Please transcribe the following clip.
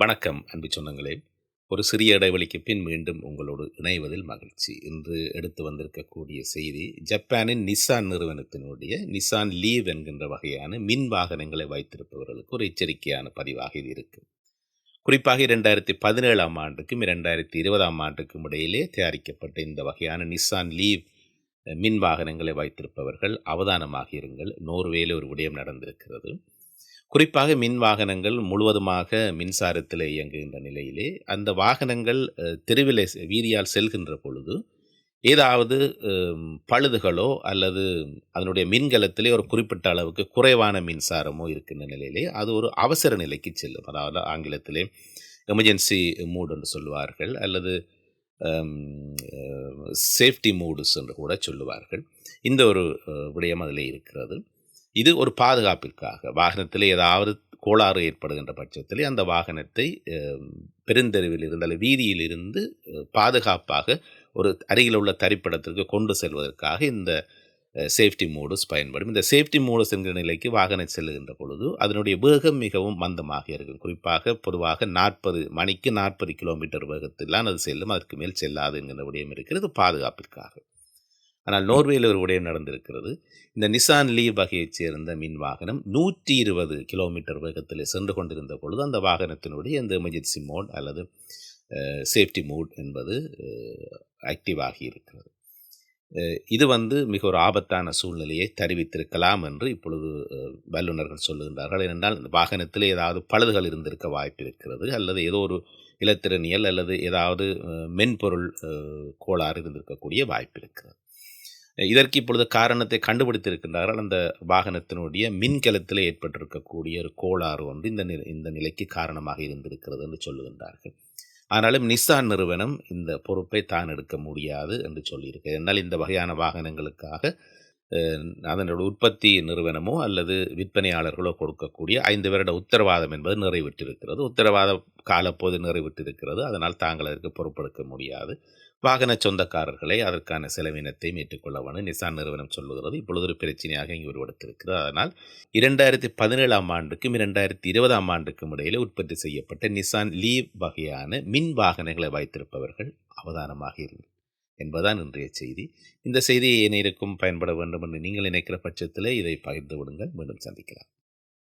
வணக்கம் அன்பு சொந்தங்களே. ஒரு சிறிய இடைவெளிக்கு பின் மீண்டும் உங்களோடு இணைவதில் மகிழ்ச்சி. இன்று எடுத்து வந்திருக்கக்கூடிய செய்தி ஜப்பானின் நிசான் நிறுவனத்தினுடைய நிசான் லீவ் என்கின்ற வகையான மின் வாகனங்களை வைத்திருப்பவர்களுக்கு ஒரு எச்சரிக்கையான பதிவாக இது இருக்கு. குறிப்பாக இரண்டாயிரத்தி பதினேழாம் ஆண்டுக்கும் இரண்டாயிரத்தி இருபதாம் ஆண்டுக்கும் இடையிலே தயாரிக்கப்பட்ட இந்த வகையான நிசான் லீவ் மின் வாகனங்களை வைத்திருப்பவர்கள் அவதானமாக இருங்கள். நோர்வேல ஒரு விடயம் நடந்திருக்கிறது. குறிப்பாக மின் வாகனங்கள் முழுவதுமாக மின்சாரத்தில் இயங்குகின்ற நிலையிலே அந்த வாகனங்கள் தெருவிலே வீதியால் செல்கின்ற பொழுது ஏதாவது பழுதுகளோ அல்லது அதனுடைய மின்கலத்திலே ஒரு குறிப்பிட்ட அளவுக்கு குறைவான மின்சாரமோ இருக்கின்ற நிலையிலே அது ஒரு அவசர நிலைக்கு செல்லும். அதாவது ஆங்கிலத்திலே எமர்ஜென்சி மூட் என்று சொல்லுவார்கள் அல்லது சேஃப்டி மூடுஸ் என்று கூட சொல்லுவார்கள். இந்த ஒரு விடயம் அதில் இருக்கிறது. இது ஒரு பாதுகாப்பிற்காக. வாகனத்தில் ஏதாவது கோளாறு ஏற்படுகின்ற பட்சத்தில் அந்த வாகனத்தை பெருந்தெருவில் இருந்து அல்லது வீதியில் இருந்து பாதுகாப்பாக ஒரு அருகில் உள்ள தரிப்பிடத்திற்கு கொண்டு செல்வதற்காக இந்த சேஃப்டி மோடுஸ் பயன்படும். இந்த சேஃப்டி மோடுஸ் என்கிற நிலைக்கு வாகனம் செல்லுகின்ற பொழுது அதனுடைய வேகம் மிகவும் மந்தமாக இருக்கும். குறிப்பாக பொதுவாக நாற்பது மணிக்கு நாற்பது கிலோமீட்டர் வேகத்தில்தான் அது செல்லும். அதற்கு மேல் செல்லாது என்கிற விடயம் இருக்கிறது. பாதுகாப்பிற்காக. ஆனால் நோர்வேயில் ஒரு விடயம் நடந்திருக்கிறது. இந்த நிசான் லீ வகையைச் சேர்ந்த மின் வாகனம் நூற்றி இருபது கிலோமீட்டர் வேகத்தில் சென்று கொண்டிருந்த பொழுது அந்த வாகனத்தினுடைய இந்த எமர்ஜென்சி மோட் அல்லது சேஃப்டி மோட் என்பது ஆக்டிவ் ஆகி இருக்கிறது இது வந்து மிக ஒரு ஆபத்தான சூழ்நிலையை தெரிவித்திருக்கலாம் என்று இப்பொழுது வல்லுநர்கள் சொல்லுகின்றார்கள். ஏனென்றால் இந்த வாகனத்தில் ஏதாவது பழுதுகள் இருந்திருக்க வாய்ப்பு இருக்கிறது. அல்லது ஏதோ ஒரு இலத்திரனியல் அல்லது ஏதாவது மென்பொருள் கோளாறு இருந்திருக்கக்கூடிய வாய்ப்பு இருக்கிறது. இதற்கு இப்பொழுது காரணத்தை கண்டுபிடித்திருக்கின்றார்கள். அந்த வாகனத்தினுடைய மின்கலத்தில் ஏற்பட்டிருக்கக்கூடிய ஒரு கோளாறு ஒன்று இந்த நிலை இந்த நிலைக்கு காரணமாக இருந்திருக்கிறது என்று சொல்லுகின்றார்கள். ஆனாலும் நிசான் நிறுவனம் இந்த பொறுப்பை தான் எடுக்க முடியாது என்று சொல்லியிருக்கு என்னால் இந்த வகையான வாகனங்களுக்காக அதனுடைய அதனோட உற்பத்தி நிறுவனமோ அல்லது விற்பனையாளர்களோ கொடுக்கக்கூடிய ஐந்து வருட உத்தரவாதம் என்பது நிறைவேற்றிருக்கிறது. உத்தரவாத காலப்போது நிறைவேற்றிருக்கிறது. அதனால் தாங்கள் அதற்கு பொறுப்பெடுக்க முடியாது. வாகன சொந்தக்காரர்களை அதற்கான செலவினத்தை ஏற்றுக்கொள்ள வேண்டும். நிசான் நிறுவனம் சொல்லுகிறது இப்பொழுது ஒரு பிரச்சனையாக இங்கு உருவெடுத்திருக்கிறது. அதனால் இரண்டாயிரத்தி பதினேழாம் ஆண்டுக்கும் இரண்டாயிரத்தி இருபதாம் ஆண்டுக்கும் இடையில் உற்பத்தி செய்யப்பட்ட நிசான் லீவ் வகையான மின் வாகனங்களை வைத்திருப்பவர்கள் அவதானமாக இருந்தது என்பதான் இன்றைய செய்தி. இந்த செய்தியை இணையருக்கும் பயன்பட வேண்டும் என்று நீங்கள் நினைக்கிற பட்சத்திலே இதை பகிர்ந்து விடுங்கள் மீண்டும் சந்திக்கலாம்.